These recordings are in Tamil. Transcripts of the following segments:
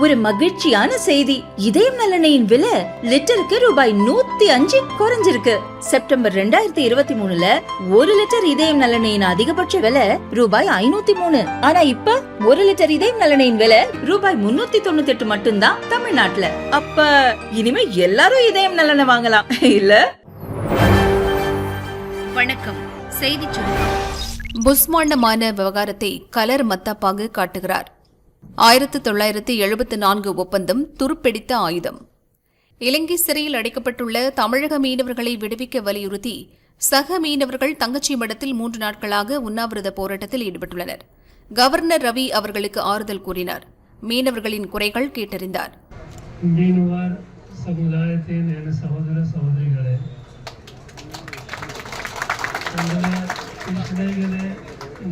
ஒரு மகிழ்ச்சியான செய்தி. இதயம் நலனையின் விலை லிட்டருக்கு ரூபாய் நூத்தி அஞ்சு குறைஞ்சிருக்கு. செப்டம்பர் ரெண்டாயிரத்தி இருபத்தி மூணுல ஒரு லிட்டர் இதயம் நலனையின் அதிகபட்ச விலை ரூபாய் ஐநூத்தி மூணு. ஆனா இப்ப ஒரு லிட்டர் இதயம் நலனையின் விலை ரூபாய் முன்னூத்தி தொண்ணூத்தி எட்டு மட்டும்தான் தமிழ்நாட்டுல. அப்ப இனிமே எல்லாரும் இதயம் நலனை வாங்கலாம் இல்ல? வணக்கம். செய்தி புஸ்மாண்டமான விவகாரத்தை கலர் மத்தப்பாக காட்டுகிறார். ஆயிரத்து தொள்ளாயிரத்து எழுபத்து நான்கு ஒப்பந்தம் துருப்பிடித்த ஆயுதம். இலங்கை சிறையில் அடைக்கப்பட்டுள்ள தமிழக மீனவர்களை விடுவிக்க வலியுறுத்தி சக மீனவர்கள் தங்கச்சி மடத்தில் மூன்று நாட்களாக உண்ணாவிரத போராட்டத்தில் ஈடுபட்டுள்ளனர். கவர்னர் ரவி அவர்களுக்கு ஆறுதல் கூறினார். மீனவர்களின் குறைகள் கேட்டறிந்தார்.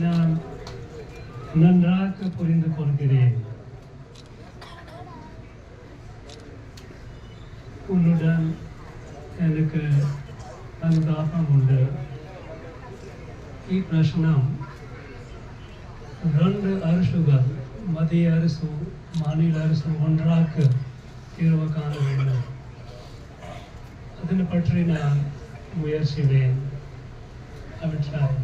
நான் நன்றாக புரிந்து கொள்கிறேன். உன்னுடன் எனக்கு అనుదాహం ఉండే ఈ ప్రశ్నం రెండు அரசுகள் மத்திய அரசு மாநில அரசு ஒன்றாக தீர்வு காண வேண்டும். அதனை பற்றி நான் முயற்சிவேன். அவற்றால்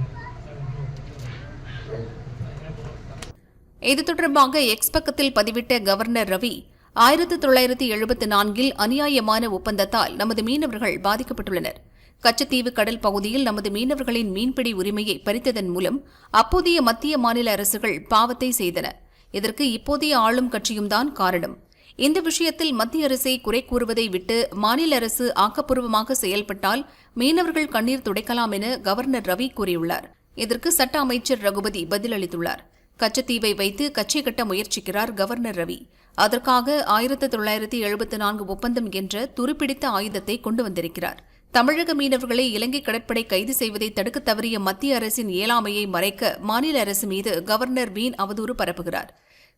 இது தொடர்பாக எக்ஸ் பக்கத்தில் பதிவிட்ட கவர்னர் ரவி ஆயிரத்து தொள்ளாயிரத்து எழுபத்து நான்கில் அநியாயமான ஒப்பந்தத்தால் நமது மீனவர்கள் பாதிக்கப்பட்டுள்ளனர். கச்சத்தீவு கடல் பகுதியில் நமது மீனவர்களின் மீன்பிடி உரிமையை பறித்ததன் மூலம் அப்போதைய மத்திய மாநில அரசுகள் பாவத்தை செய்தன. இதற்கு இப்போதைய ஆளும் கட்சியும்தான் காரணம். இந்த விஷயத்தில் மத்திய அரசை குறை கூறுவதை விட்டு மாநில அரசு ஆக்கப்பூர்வமாக செயல்பட்டால் மீனவர்கள் கண்ணீர் துடைக்கலாம் என கவர்னர் ரவி கூறியுள்ளார். இதற்கு சட்ட அமைச்சர் ரகுபதி பதிலளித்துள்ளார். கச்சத்தீவை வைத்து கட்சி கட்ட முயற்சிக்கிறார் கவர்னர் ரவி. அதற்காக ஆயிரத்து தொள்ளாயிரத்தி எழுபத்து நான்கு ஒப்பந்தம் என்ற துருப்பிடித்த ஆயுதத்தை கொண்டு வந்திருக்கிறார். தமிழக மீனவர்களை இலங்கை கடற்படை கைது செய்வதை தடுக்க தவறிய மத்திய அரசின் இயலாமையை மறைக்க மாநில அரசு மீது கவர்னர் வீண் அவதூறு பரப்புகிறார்.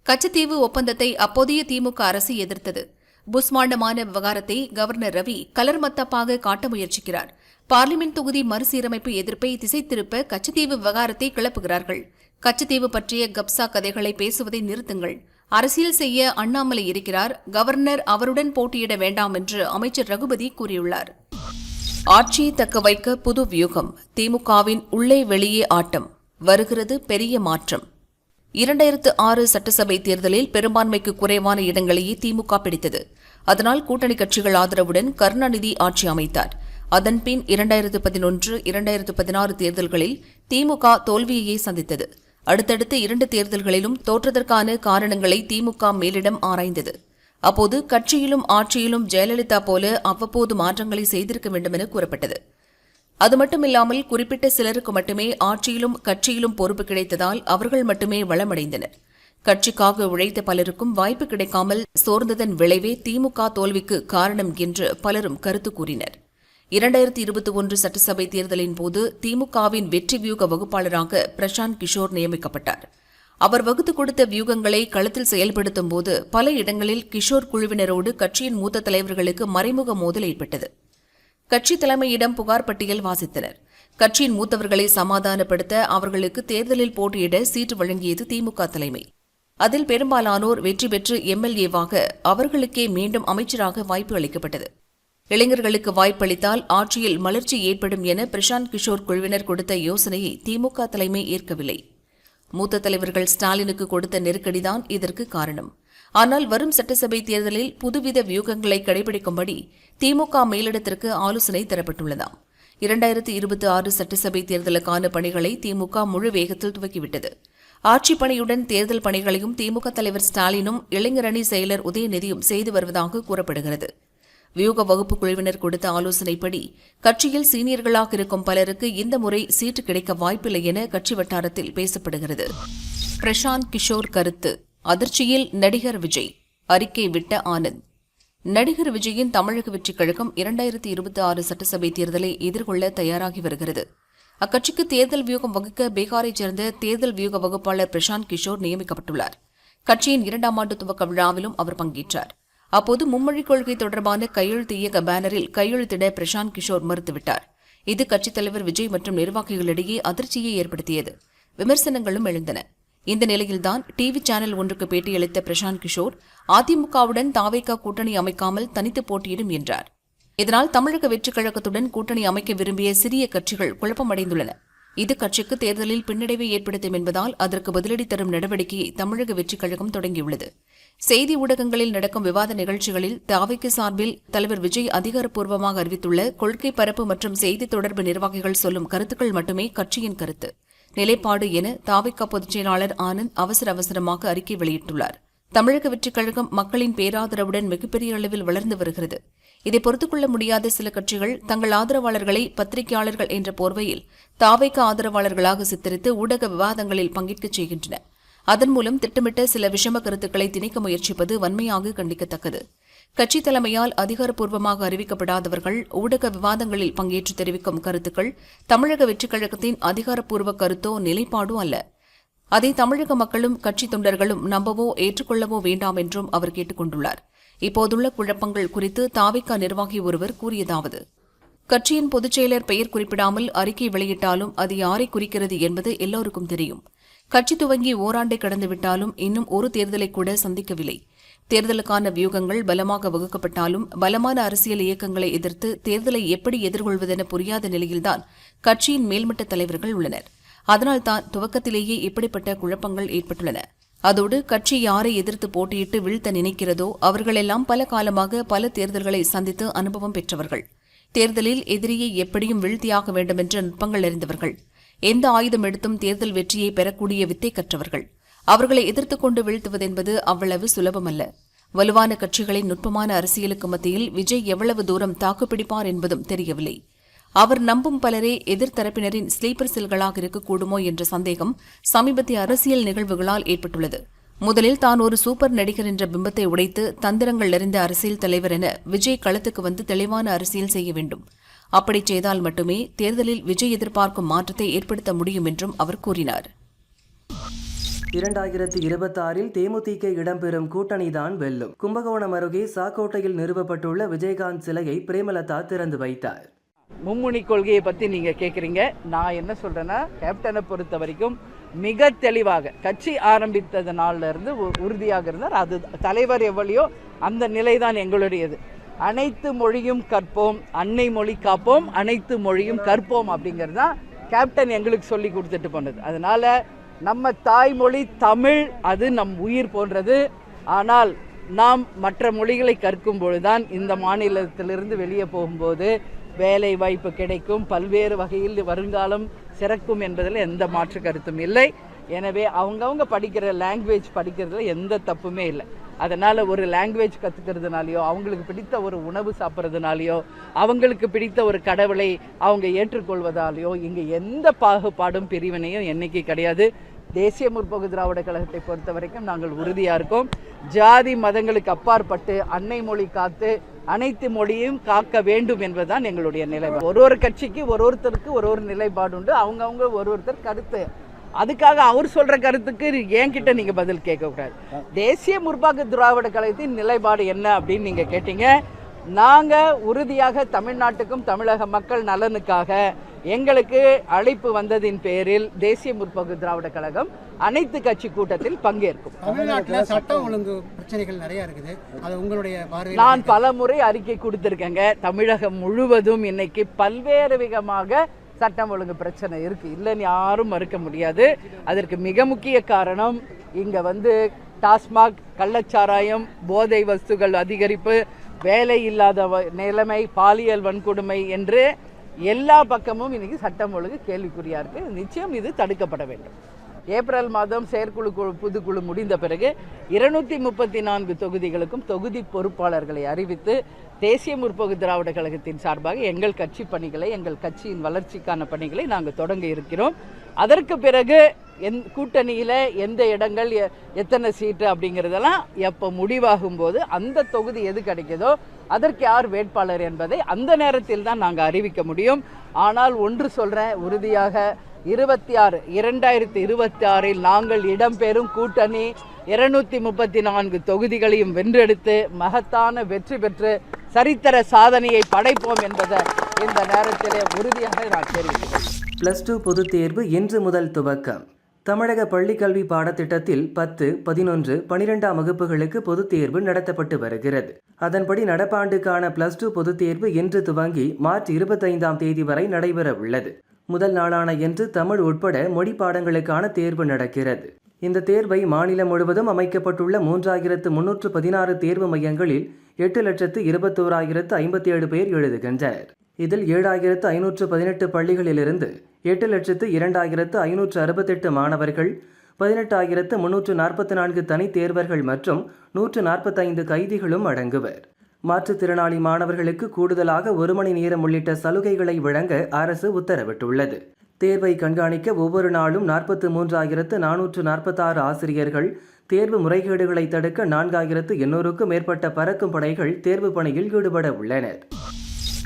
கச்சத்தீவு ஒப்பந்தத்தை அப்போதைய திமுக அரசு எதிர்த்தது. புஸ்மாண்டமான விவகாரத்தை கவர்னர் ரவி கலர்மத்தப்பாக காட்ட முயற்சிக்கிறார். பார்லிமெண்ட் தொகுதி மறுசீரமைப்பு எதிர்ப்பை திசை திருப்ப கச்சத்தீவு விவகாரத்தை கிளப்புகிறார்கள். கச்சத்தீவு பற்றிய கப்சா கதைகளை பேசுவதை நிறுத்துங்கள். அரசியல் செய்ய அண்ணாமலை இருக்கிறார். கவர்னர் அவருடன் போட்டியிட வேண்டாம் என்று அமைச்சர் ரகுபதி கூறியுள்ளார். ஆட்சியை தக்க வைக்க புது வியூகம். திமுகவின் உள்ளே வெளியே ஆட்டம். வருகிறது பெரிய மாற்றம். இரண்டாயிரத்து ஆறு சட்டசபை தேர்தலில் பெரும்பான்மைக்கு குறைவான இடங்களையே திமுக பிடித்தது. அதனால் கூட்டணி கட்சிகள் ஆதரவுடன் கருணாநிதி ஆட்சி அமைத்தார். அதன்பின் இரண்டாயிரத்து பதினொன்று இரண்டாயிரத்து பதினாறு தேர்தல்களில் திமுக தோல்வியையே சந்தித்தது. அடுத்தடுத்த இரண்டு தேர்தல்களிலும் தோற்றதற்கான காரணங்களை திமுக மேலிடம் ஆராய்ந்தது. அப்போது கட்சியிலும் ஆட்சியிலும் ஜெயலலிதா போல அவ்வப்போது மாற்றங்களை செய்திருக்க வேண்டும் என கூறப்பட்டது. அது மட்டுமில்லாமல் குறிப்பிட்ட சிலருக்கு மட்டுமே ஆட்சியிலும் கட்சியிலும் பொறுப்பு கிடைத்ததால் அவர்கள் மட்டுமே வளமடைந்தனர். கட்சிக்காக உழைத்த பலருக்கும் வாய்ப்பு கிடைக்காமல் சோர்ந்ததன் விளைவே திமுக தோல்விக்கு காரணம் என்று பலரும் கருத்து கூறினர். இரண்டாயிரத்தி இருபத்தி ஒன்று சட்டசபை தேர்தலின் போது திமுகவின் வெற்றி வியூக வகுப்பாளராக பிரசாந்த் கிஷோர் நியமிக்கப்பட்டார். அவர் வகுத்து கொடுத்த வியூகங்களை களத்தில் செயல்படுத்தும் போது பல இடங்களில் கிஷோர் குழுவினரோடு கட்சியின் மூத்த தலைவர்களுக்கு மறைமுக மோதல் ஏற்பட்டது. கட்சி தலைமையிடம் புகார் பட்டியல் வாசித்தனர். கட்சியின் மூத்தவர்களை சமாதானப்படுத்த அவர்களுக்கு தேர்தலில் போட்டியிட சீட்டு வழங்கியது திமுக தலைமை. அதில் பெரும்பாலானோர் வெற்றி பெற்று எம்எல்ஏவாக அவர்களுக்கே மீண்டும் அமைச்சராக வாய்ப்பு அளிக்கப்பட்டது. இளைஞர்களுக்கு வாய்ப்பளித்தால் ஆட்சியில் மலர்ச்சி ஏற்படும் என பிரசாந்த் கிஷோர் குழுவினர் கொடுத்த யோசனையை திமுக தலைமை ஏற்கவில்லை. மூத்த தலைவர்கள் ஸ்டாலினுக்கு கொடுத்த நெருக்கடிதான் இதற்கு காரணம். ஆனால் வரும் சட்டசபை தேர்தலில் புதுவித வியூகங்களை கடைபிடிக்கும்படி திமுக மேலிடத்திற்கு ஆலோசனை தரப்பட்டுள்ளதாம். இரண்டாயிரத்தி இருபத்தி ஆறு சட்டசபை தேர்தலுக்கான பணிகளை திமுக முழு வேகத்தில் துவக்கிவிட்டது. ஆட்சிப் பணியுடன் தேர்தல் பணிகளையும் திமுக தலைவர் ஸ்டாலினும் இளைஞரணி செயலர் உதயநிதியும் செய்து வருவதாக கூறப்படுகிறது. வியூக வகுப்பு குழுவினர் கொடுத்த ஆலோசனைப்படி கட்சியில் சீனியர்களாக இருக்கும் பலருக்கு இந்த முறை சீட்டு கிடைக்க வாய்ப்பில்லை என கட்சி வட்டாரத்தில் பேசப்படுகிறது. பிரசாந்த் கிஷோர் கருத்து அதிர்ச்சியில் நடிகர் விஜய் அறிக்கை விட்ட ஆனந்த். நடிகர் விஜயின் தமிழக வெற்றிக் கழகம் இரண்டாயிரத்தி இருபத்தி ஆறு சட்டசபை தேர்தலை எதிர்கொள்ள தயாராகி வருகிறது. அக்கட்சிக்கு தேர்தல் வியூகம் வகுக்க பீகாரைச் சேர்ந்த தேர்தல் வியூக வகுப்பாளர் பிரசாந்த் கிஷோர் நியமிக்கப்பட்டுள்ளார். கட்சியின் இரண்டாம் ஆண்டு துவக்க விழாவிலும் அவர் பங்கேற்றார். அப்போது மும்மொழிக் கொள்கை தொடர்பான கையெழுத்து இயக்க பேனரில் கையெழுத்திட பிரசாந்த் கிஷோர் மறுத்துவிட்டார். இது கட்சித் தலைவர் விஜய் மற்றும் நிர்வாகிகளிடையே அதிர்ச்சியை ஏற்படுத்தியது. விமர்சனங்களும் எழுந்தன. இந்த நிலையில்தான் டிவி சேனல் ஒன்றுக்கு பேட்டியளித்த பிரசாந்த் கிஷோர் அதிமுகவுடன் தாவேகா கூட்டணி அமைக்காமல் தனித்து போட்டியிடும் என்றார். இதனால் தமிழக வெற்றிக் கழகத்துடன் கூட்டணி அமைக்க விரும்பிய சிறிய கட்சிகள் குழப்பமடைந்துள்ளன. இது கட்சிக்கு தேர்தலில் பின்னடைவை ஏற்படுத்தும் என்பதால் அதற்கு பதிலடி தரும் நடவடிக்கையை தமிழக வெற்றிக் கழகம் தொடங்கியுள்ளது. செய்தி ஊடகங்களில் நடக்கும் விவாத நிகழ்ச்சிகளில் தாவைக்கு சார்பில் தலைவர் விஜய் அதிகாரப்பூர்வமாக அறிவித்துள்ள கொள்கை பரப்பு மற்றும் செய்தி தொடர்பு நிர்வாகிகள் சொல்லும் கருத்துக்கள் மட்டுமே கட்சியின் கருத்து. நிலைப்பாடு என தாவைக்கா பொதுச் செயலாளர் ஆனந்த் அவசர அவசரமாக அறிக்கை வெளியிட்டுள்ளார். தமிழக வெற்றிக் கழகம் மக்களின் பேராதரவுடன் மிகப்பெரிய அளவில் வளர்ந்து வருகிறது. இதை பொறுத்துக்கொள்ள முடியாத சில கட்சிகள் தங்கள் ஆதரவாளர்களை பத்திரிகையாளர்கள் என்ற போர்வையில் தாவைக்க ஆதரவாளர்களாக சித்தரித்து ஊடக விவாதங்களில் பங்கேற்கச் செய்கின்றன. அதன் மூலம் திட்டமிட்ட சில விஷம கருத்துக்களை திணிக்க முயற்சிப்பது வன்மையாக கண்டிக்கத்தக்கது. கட்சி தலைமையால் அதிகாரப்பூர்வமாக அறிவிக்கப்படாதவர்கள் ஊடக விவாதங்களில் பங்கேற்று தெரிவிக்கும் கருத்துக்கள் தமிழக வெற்றிக் கழகத்தின் அதிகாரப்பூர்வ கருத்தோ நிலைப்பாடோ அல்ல. அதை தமிழக மக்களும் கட்சி தொண்டர்களும் நம்பவோ ஏற்றுக்கொள்ளவோ வேண்டாம் என்றும் அவர் கேட்டுக் கொண்டுள்ளார். இப்போதுள்ள குழப்பங்கள் குறித்து தாவிக்கா நிர்வாகி ஒருவர் கூறியதாவது கட்சியின் பொதுச்செயலர் பெயர் குறிப்பிடாமல் அறிக்கை வெளியிட்டாலும் அது யாரை குறிக்கிறது என்பது எல்லோருக்கும் தெரியும். கட்சி துவங்கி ஓராண்டை கடந்துவிட்டாலும் இன்னும் ஒரு தேர்தலை கூட சந்திக்கவில்லை. தேர்தலுக்கான வியூகங்கள் பலமாக வகுக்கப்பட்டாலும் பலமான அரசியல் இயக்கங்களை எதிர்த்து தேர்தலை எப்படி எதிர்கொள்வதென புரியாத நிலையில்தான் கட்சியின் மேல்மட்ட தலைவர்கள் உள்ளனர். அதனால்தான் துவக்கத்திலேயே இப்படிப்பட்ட குழப்பங்கள் ஏற்பட்டுள்ளன. அதோடு கட்சி யாரை எதிர்த்து போட்டியிட்டு வீழ்த்த நினைக்கிறதோ அவர்களெல்லாம் பல காலமாக பல தேர்தல்களை சந்தித்து அனுபவம் பெற்றவர்கள். தேர்தலில் எதிரியை எப்படியும் வீழ்த்தியாக வேண்டுமென்ற நுட்பங்கள் அறிந்தவர்கள் எந்த ஆயுதம் எடுத்தும் தேர்தல் வெற்றியை பெறக்கூடிய வித்தை கற்றவர்கள் அவர்களை எதிர்த்து கொண்டு வீழ்த்துவதென்பது அவ்வளவு சுலபமல்ல. வலுவான கட்சிகளின் நுட்பமான அரசியலுக்கு மத்தியில் விஜய் எவ்வளவு தூரம் தாக்குப்பிடிப்பார் என்பதும் தெரியவில்லை. அவர் நம்பும் பலரே எதிர்த்தரப்பினரின் ஸ்லீப்பர் செல்களாக இருக்கக்கூடுமோ என்ற சந்தேகம் சமீபத்திய அரசியல் நிகழ்வுகளால் ஏற்பட்டுள்ளது. முதலில் தான் ஒரு சூப்பர் நடிகர் என்ற பிம்பத்தை உடைத்து தந்திரங்கள் நிறைந்த அரசியல் தலைவர் என விஜய் களத்துக்கு வந்து தெளிவான அரசியல் செய்ய வேண்டும். அப்படி செய்தால் மட்டுமே தேர்தலில் விஜய் எதிர்பார்க்கும் மாற்றத்தை ஏற்படுத்த முடியும் என்றும் அவர் கூறினார். இரண்டாயிரத்தி இருபத்தாறில் தேமுதிக இடம்பெறும் கூட்டணிதான் வெல்லும். கும்பகோணம் அருகே சாக்கோட்டையில் நிறுவப்பட்டுள்ள விஜயகாந்த் சிலையை பிரேமலதா திறந்து வைத்தார். மும்முனை கொள்கையை பற்றி நீங்கள் கேட்குறீங்க நான் என்ன சொல்கிறேன்னா கேப்டனை பொறுத்த வரைக்கும் மிக தெளிவாக கட்சி ஆரம்பித்தது நாள்ல இருந்து உ- உறுதியாக இருந்தார். அது தலைவர் எவ்வளியோ அந்த நிலை தான் எங்களுடையது. அனைத்து மொழியும் கற்போம் அன்னை மொழி காப்போம் அனைத்து மொழியும் கற்போம் அப்படிங்கிறது தான் கேப்டன் எங்களுக்கு சொல்லி கொடுத்துட்டு போனது. அதனால் நம்ம தாய்மொழி தமிழ் அது நம் உயிர் போன்றது. ஆனால் நாம் மற்ற மொழிகளை கற்கும் பொழுதுதான் இந்த மாநிலத்திலிருந்து வெளியே போகும்போது வேலை வாய்ப்பு கிடைக்கும் பல்வேறு வகையில் வருங்காலம் சிறக்கும் என்பதில் எந்த மாற்று கருத்தும் இல்லை. எனவே அவங்கவுங்க படிக்கிற லாங்குவேஜ் படிக்கிறதுல எந்த தப்புமே இல்லை. அதனால் ஒரு லாங்குவேஜ் கற்றுக்கிறதுனாலையோ அவங்களுக்கு பிடித்த ஒரு உணவு சாப்பிட்றதுனாலையோ அவங்களுக்கு பிடித்த ஒரு கடவுளை அவங்க ஏற்றுக்கொள்வதாலேயோ இங்கே எந்த பாகுபாடும் பிரிவினையும் என்றைக்கு கிடையாது. தேசிய முற்போக்கு திராவிட கழகத்தை பொறுத்த வரைக்கும் நாங்கள் உறுதியாக இருக்கோம். ஜாதி மதங்களுக்கு அப்பாற்பட்டு அன்னை மொழி காத்து அனைத்து மொழியும் காக்க வேண்டும் என்பதுதான் எங்களுடைய நிலைப்பாடு. ஒரு ஒரு கட்சிக்கு ஒரு ஒருத்தருக்கு ஒரு ஒரு நிலைப்பாடு உண்டு. அவங்கவுங்க ஒரு ஒருத்தர் கருத்து. அதுக்காக அவர் சொல்ற கருத்துக்கு என்கிட்ட நீங்க பதில் கேட்கக்கூடாது. தேசிய முற்போக்கு திராவிட கழகத்தின் நிலைப்பாடு என்ன அப்படின்னு நீங்க கேட்டீங்க. நாங்க உறுதியாக தமிழ்நாட்டுக்கும் தமிழக மக்கள் நலனுக்காக எங்களுக்கு அழைப்பு வந்ததின் பேரில் தேசிய முற்போக்கு திராவிட கழகம் அனைத்து கட்சி கூட்டத்தில் பங்கேற்கும். தமிழ்நாட்டில் சட்டம் ஒழுங்கு பிரச்சனைகள் நிறைய இருக்குது. அது உங்களுடைய நான் பல முறை அறிக்கை கொடுத்திருக்கேங்க. தமிழகம் முழுவதும் இன்னைக்கு பல்வேறு விதமாக சட்டம் ஒழுங்கு பிரச்சனை இருக்குது இல்லைன்னு யாரும் மறுக்க முடியாது. அதற்கு மிக முக்கிய காரணம் இங்கே வந்து டாஸ்மாக் கள்ளச்சாராயம் போதை வஸ்துகள் அதிகரிப்பு வேலை இல்லாத நிலைமை பாலியல் வன்கொடுமை என்று எல்லா பக்கமும் இன்னைக்கு சட்டம் ஒழுங்கு கேள்விக்குறியாக இருக்குது நிச்சயம் இது தடுக்கப்பட வேண்டும். ஏப்ரல் மாதம் செயற்குழு குழு புதுக்குழு முடிந்த பிறகு இருநூத்தி முப்பத்தி நான்கு தொகுதிகளுக்கும் தொகுதி பொறுப்பாளர்களை அறிவித்து தேசிய முற்போக்கு திராவிட கழகத்தின் சார்பாக எங்கள் கட்சி பணிகளை எங்கள் கட்சியின் வளர்ச்சிக்கான பணிகளை நாங்கள் தொடங்க இருக்கிறோம். அதற்கு பிறகு எந் கூட்டணியில் எந்த இடங்கள் எ- எத்தனை சீட்டு அப்படிங்கிறதெல்லாம் எப்போ முடிவாகும் போது அந்த தொகுதி எது கிடைக்குதோ அதற்கு யார் வேட்பாளர் என்பதை அந்த நேரத்தில் தான் நாங்கள் அறிவிக்க முடியும். ஆனால் ஒன்று சொல்கிறேன் உறுதியாக இருபத்தி ஆறு இரண்டாயிரத்தி இருபத்தி ஆறில் நாங்கள் இடம்பெறும் கூட்டணி இருநூத்தி முப்பத்தி நான்கு தொகுதிகளையும் வென்றெடுத்து மகத்தான வெற்றி பெற்று சரித்திர சாதனையை படைப்போம் என்பதை இந்த நேரத்திலே உறுதியாக நான் தெரிவிக்கிறேன். பிளஸ் டூ பொதுத் தேர்வு இன்று முதல் துவக்கம். தமிழக பள்ளிக்கல்வி பாடத்திட்டத்தில் பத்து பதினொன்று பனிரெண்டாம் வகுப்புகளுக்கு பொதுத் தேர்வு நடத்தப்பட்டு வருகிறது. அதன்படி நடப்பாண்டுக்கான பிளஸ் டூ பொதுத் தேர்வு இன்று துவங்கி மார்ச் இருபத்தைந்தாம் தேதி வரை நடைபெற உள்ளது முதல் நாளான இன்று தமிழ் உட்பட மொழி பாடங்களுக்கான தேர்வு நடக்கிறது. இந்த தேர்வை மாநிலம் முழுவதும் அமைக்கப்பட்டுள்ள மூன்றாயிரத்து முன்னூற்று பதினாறு தேர்வு மையங்களில் எட்டு லட்சத்து இருபத்தோராயிரத்து ஐம்பத்தி ஏழு பேர் எழுதுகின்றனர். இதில் ஏழாயிரத்து ஐநூற்று பதினெட்டு பள்ளிகளிலிருந்து எட்டு லட்சத்து இரண்டாயிரத்து ஐநூற்று அறுபத்தெட்டு மாணவர்கள் பதினெட்டாயிரத்து முன்னூற்று நாற்பத்தி நான்கு தனித் தேர்வர்கள் மற்றும் நூற்று நாற்பத்தைந்து கைதிகளும் அடங்குவர். மாற்றுத்திறனாளி மாணவர்களுக்கு கூடுதலாக ஒரு மணி நேரம் உள்ளிட்ட சலுகைகளை வழங்க அரசு உத்தரவிட்டுள்ளது. தேர்வை கண்காணிக்க ஒவ்வொரு நாளும் நாற்பத்து மூன்றாயிரத்து நானூற்று நாற்பத்தாறு ஆசிரியர்கள் தேர்வு முறைகேடுகளை தடுக்க நான்காயிரத்து எண்ணூறுக்கும் மேற்பட்ட பறக்கும் படைகள் தேர்வு பணியில் ஈடுபட உள்ளனர்.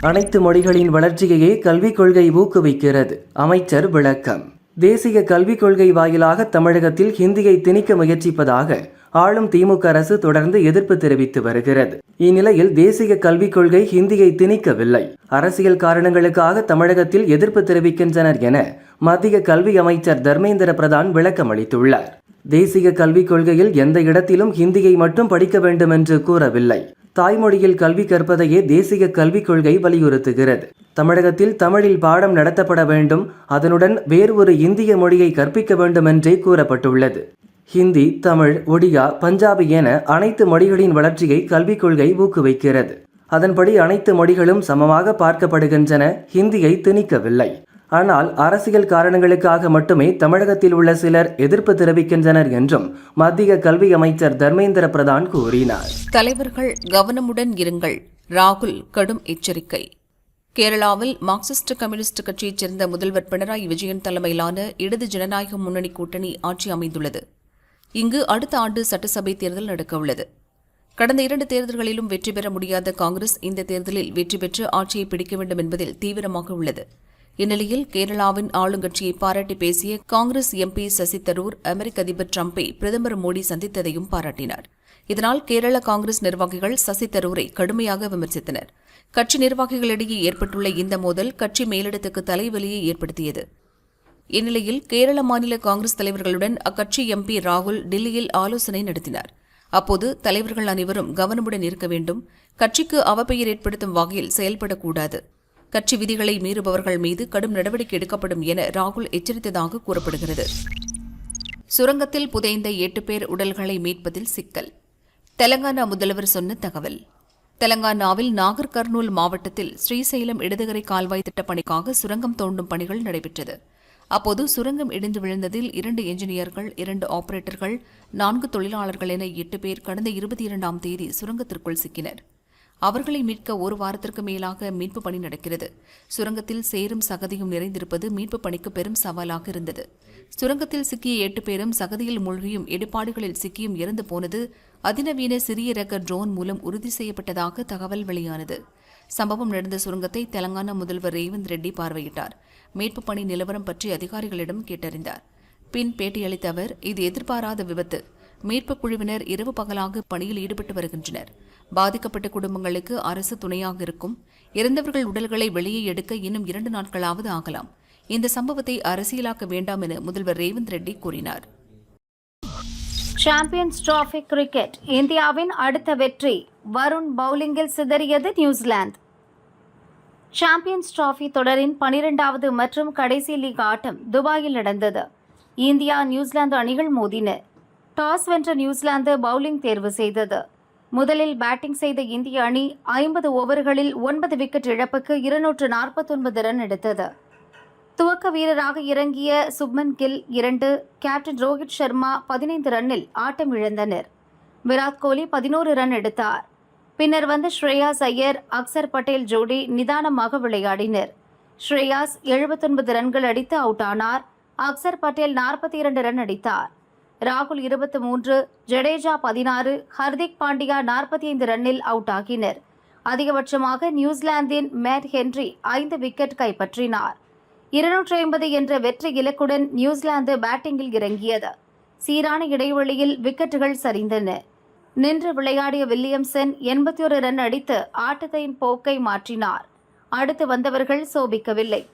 அனைத்து மொழிகளின் வளர்ச்சியையே கல்விக் கொள்கை ஊக்குவிக்கிறது. அமைச்சர் விளக்கம். தேசிய கல்விக் கொள்கை வாயிலாக தமிழகத்தில் ஹிந்தியை திணிக்க முயற்சிப்பதாக ஆளும் திமுக அரசு தொடர்ந்து எதிர்ப்பு தெரிவித்து வருகிறது. இந்நிலையில் தேசிய கல்விக் கொள்கை ஹிந்தியை திணிக்கவில்லை. அரசியல் காரணங்களுக்காக தமிழகத்தில் எதிர்ப்பு தெரிவிக்கின்றனர் என மத்திய கல்வி அமைச்சர் தர்மேந்திர பிரதான் விளக்கம் அளித்துள்ளார். தேசிய கல்விக் கொள்கையில் எந்த இடத்திலும் ஹிந்தியை மட்டும் படிக்க வேண்டும் என்று கூறவில்லை. தாய்மொழியில் கல்வி கற்பதையே தேசிய கல்விக் கொள்கை வலியுறுத்துகிறது. தமிழகத்தில் தமிழில் பாடம் நடத்தப்பட வேண்டும். அதனுடன் வேறு ஒரு இந்திய மொழியை கற்பிக்க வேண்டும் என்றே கூறப்பட்டுள்ளது. ஹிந்தி தமிழ் ஒடியா பஞ்சாபி என அனைத்து மொழிகளின் வளர்ச்சியை கல்விக் கொள்கை ஊக்குவிக்கிறது. அதன்படி அனைத்து மொழிகளும் சமமாக பார்க்கப்படுகின்றன ஹிந்தியை திணிக்கவில்லை. ஆனால் அரசியல் காரணங்களுக்காக மட்டுமே தமிழகத்தில் உள்ள சிலர் எதிர்ப்பு தெரிவிக்கின்றனர் என்றும் மத்திய கல்வி அமைச்சர் தர்மேந்திர பிரதான் கூறினார். தலைவர்கள் கவனமுடன் இருங்கள். ராகுல் கடும் எச்சரிக்கை. கேரளாவில் மார்க்சிஸ்ட் கம்யூனிஸ்ட் கட்சியைச் சேர்ந்த முதல்வர் பினராயி விஜயன் தலைமையிலான இடது ஜனநாயக முன்னணி கூட்டணி ஆட்சி அமைந்துள்ளது. இங்கு அடுத்த ஆண்டு சட்டசபை தேர்தல் நடக்கவுள்ளது கடந்த இரண்டு தேர்தல்களிலும் வெற்றி பெற முடியாத காங்கிரஸ் இந்த தேர்தலில் வெற்றி பெற்று ஆட்சியை பிடிக்க வேண்டும் என்பதில் தீவிரமாக உள்ளது. இந்நிலையில் கேரளாவின் ஆளுங்கட்சியை பாராட்டி பேசிய காங்கிரஸ் எம்பி சசி தரூர் அமெரிக்க அதிபர் டிரம்பை பிரதமர் மோடி சந்தித்ததையும் பாராட்டினார். இதனால் கேரள காங்கிரஸ் நிர்வாகிகள் சசி தரூரை கடுமையாக விமர்சித்தனர். கட்சி நிர்வாகிகளிடையே ஏற்பட்டுள்ள இந்த மோதல் கட்சி மேலிடத்துக்கு தலைவலியை ஏற்படுத்தியது. இந்நிலையில் கேரள மாநில காங்கிரஸ் தலைவர்களுடன் அக்கட்சி எம்பி ராகுல் டில்லியில் ஆலோசனை நடத்தினார். அப்போது தலைவர்கள் அனைவரும் கவனமுடன் இருக்க வேண்டும். கட்சிக்கு அவப்பெயர் ஏற்படுத்தும் வகையில் செயல்படக்கூடாது. கட்சி விதிகளை மீறுபவர்கள் மீது கடும் நடவடிக்கை எடுக்கப்படும் என ராகுல் எச்சரித்ததாக கூறப்படுகிறது. சுரங்கத்தில் புதைந்த எட்டு பேர் உடல்களை மீட்பதில் சிக்கல். தெலங்கானா முதல்வர் சொன்ன தகவல். தெலங்கானாவில் நாகர் கர்னூல் மாவட்டத்தில் ஸ்ரீசைலம் இடதுகரை கால்வாய் திட்டப்பணிக்காக சுரங்கம் தோண்டும் பணிகள் நடைபெற்றது. அப்போது சுரங்கம் இடிந்து விழுந்ததில் இரண்டு என்ஜினியர்கள் இரண்டு ஆபரேட்டர்கள் நான்கு தொழிலாளர்கள் என எட்டு பேர் கடந்த இருபத்தி இரண்டாம் தேதி சுரங்கத்திற்குள் சிக்கினர். அவர்களை மீட்க ஒரு வாரத்திற்கு மேலாக மீட்பு பணி நடக்கிறது. சுரங்கத்தில் சேரும் சகதியும் நிறைந்திருப்பது மீட்பு பணிக்கு பெரும் சவாலாக இருந்தது. சுரங்கத்தில் சிக்கிய எட்டு பேரும் சகதியில் மூழ்கியும் இடுபாடுகளில் சிக்கியும் இறந்து போனது அதிநவீன சிறிய ரக ட்ரோன் மூலம் உறுதி செய்யப்பட்டதாக தகவல் வெளியானது. சம்பவம் நடந்த சுரங்கத்தை தெலங்கானா முதல்வர் ரேவந்த் ரெட்டி பார்வையிட்டார். மீட்பு பணி நிலவரம் பற்றி அதிகாரிகளிடம் கேட்டறிந்தார். பின் பேட்டியளித்த அவர் இது எதிர்பாராத விபத்து. மீட்புக் குழுவினர் இரவு பகலாக பணியில் ஈடுபட்டு வருகின்றனர். பாதிக்கப்பட்ட குடும்பங்களுக்கு அரசு துணையாக இருக்கும். இறந்தவர்கள் உடல்களை வெளியே எடுக்க இன்னும் இரண்டு நாட்களாவது ஆகலாம். இந்த சம்பவத்தை அரசியலாக்க வேண்டாம் என முதல்வர் ரேவந்த் ரெட்டி கூறினார். சாம்பியன்ஸ் டிராபி கிரிக்கெட் இந்தியாவின் அடுத்த வெற்றி. வருண் பவுலிங்கில் சிதறியது நியூசிலாந்து. சாம்பியன்ஸ் டிராஃபி தொடரின் பனிரெண்டாவது மற்றும் கடைசி லீக் ஆட்டம் துபாயில் நடந்தது. இந்தியா நியூசிலாந்து அணிகள் மோதின. டாஸ் வென்ற நியூசிலாந்து பவுலிங் தேர்வு செய்தது. முதலில் பேட்டிங் செய்த இந்திய அணி ஐம்பது ஓவர்களில் ஒன்பது விக்கெட் இழப்புக்கு இருநூற்று நாற்பத்தொன்பது ரன் எடுத்தது. துவக்க வீரராக இறங்கிய சுப்மன் கில் இரண்டு கேப்டன் ரோஹித் சர்மா பதினைந்து ரன்னில் ஆட்டம் இழந்தனர். விராட் கோலி பதினோரு ரன் எடுத்தார். பின்னர் வந்த ஸ்ரேயாஸ் ஐயர் அக்சர் பட்டேல் ஜோடி நிதானமாக விளையாடினர். ஸ்ரேயாஸ் எழுபத்தொன்பது ரன்கள் அடித்து அவுட் ஆனார். அக்சர் பட்டேல் நாற்பத்தி இரண்டு ரன் அடித்தார். ராகுல் இருபத்தி மூன்று ஜடேஜா பதினாறு ஹர்திக் பாண்டியா நாற்பத்தி ஐந்து ரன்னில் அவுட் ஆகினர். அதிகபட்சமாக நியூசிலாந்தின் மேட் ஹென்றி ஐந்து விக்கெட் கைப்பற்றினார். இருநூற்றி ஐம்பது என்ற வெற்றி இலக்குடன் நியூசிலாந்து பேட்டிங்கில் இறங்கியது. சீரான இடைவெளியில் விக்கெட்டுகள் சரிந்தன. நின்று விளையாடிய வில்லியம்சன் எண்பத்தி ஒரு ரன் அடித்து ஆட்டத்தின் போக்கை மாற்றினார். அடுத்து வந்தவர்கள் சோபிக்கவில்லை.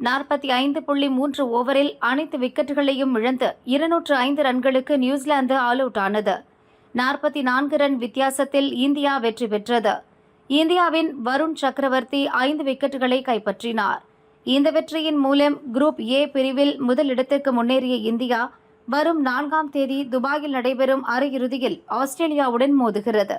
நாற்பத்தி ஐந்து புள்ளி மூன்று ஓவரில் அனைத்து விக்கெட்டுகளையும் இழந்து இருநூற்று ஐந்து ரன்களுக்கு நியூசிலாந்து ஆல் அவுட் ஆனது நாற்பத்தி நான்கு ரன் வித்தியாசத்தில் இந்தியா வெற்றி பெற்றது. இந்தியாவின் வருண் சக்கரவர்த்தி ஐந்து விக்கெட்டுகளை கைப்பற்றினார். இந்த வெற்றியின் மூலம் குரூப் ஏ பிரிவில் முதலிடத்திற்கு முன்னேறிய இந்தியா வரும் நான்காம் தேதி துபாயில் நடைபெறும் அரையிறுதியில் ஆஸ்திரேலியாவுடன் மோதுகிறது.